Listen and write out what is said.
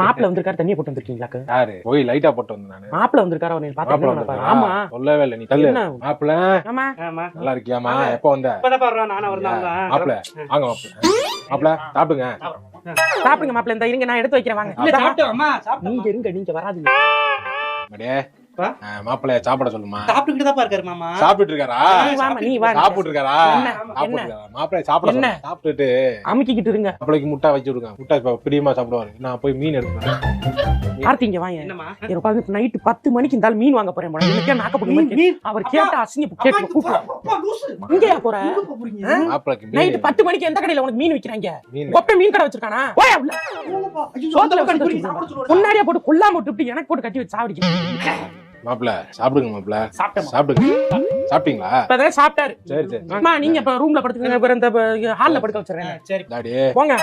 மாப்பிள்ள வந்திருக்காரு தண்ணியை போட்டு வந்திருக்கீங்களாக்கு யாரு? போய் லைட்டா போட்டு வந்தேன் நானு. மாப்பிள்ள வந்திருக்காரு அவனை மாப்பிள? வந்தாரா? ஆமா சொல்லவே இல்லை நீ தள்ளு என்ன? மாப்பிள ஆமா. நல்லா இருக்கியாமா. எப்ப வந்த? மாப்பிள வாங்க மாப்பிள மாப்பிள சாப்பிடுங்க. சாப்பிடுங்க மாப்பிள்ள. இந்த இருங்க நான் எடுத்து வைக்கிறேன் வாங்க. நீங்க இருங்க நீங்க வராதீங்க. அப்படியே வா. மாப்பிள சாப்பிட சொல்லுமா? சாப்பிட்டுக்கிட்டு தான் இருக்காரு மாமா. சாப்பிட்டு இருக்காரா நீ வாமா, நீ வா சாப்பிட்டு இருக்காரா என்ன? சாப்பிட்டு இருக்காரா மாப்பிள சாப்பிட. சாப்பிட்டுட்டு அமுக்கிக்கிட்டு இருங்க. மாப்பிளைக்கு முட்டை வச்சு விடுங்க முட்டை பிரியமா சாப்பிடுவாரு. நான் போய் மீன் எடுப்பேன் கார்த்திங்க வாங்க எனக்கு நைட்டு பத்து மணிக்கு இந்த ஆள் மீன் வாங்க போறேன் போல. இன்னைக்கே நாக்கப்பட்டு. அவர் கேட்ட அசிங்க கேட்டு கூப்பிடுறோம். இங்கேயா போற? நைட்டு பத்து மணிக்கு எந்த கடையில உனக்கு மீன் விக்கிறாங்க கொப்பை மீன். கடை வச்சிருக்கானா. முன்னாடியே போட்டு கொல்லாம விட்டு எனக்கு போட்டு கட்டி வச்சு சாவடிக்க. மாப்பிள சாப்பிடுங்க மாப்பிள. சாப்பிட்டேன் சாப்பிடுங்க. சாப்பிட்டீங்களா? இப்பதான் சாப்பிட்டாரு. சரி சரி. அம்மா நீங்க இப்ப ரூம்ல படுத்துக்கங்க இந்த ஹால்ல படுக்க சரி டாடி போங்க.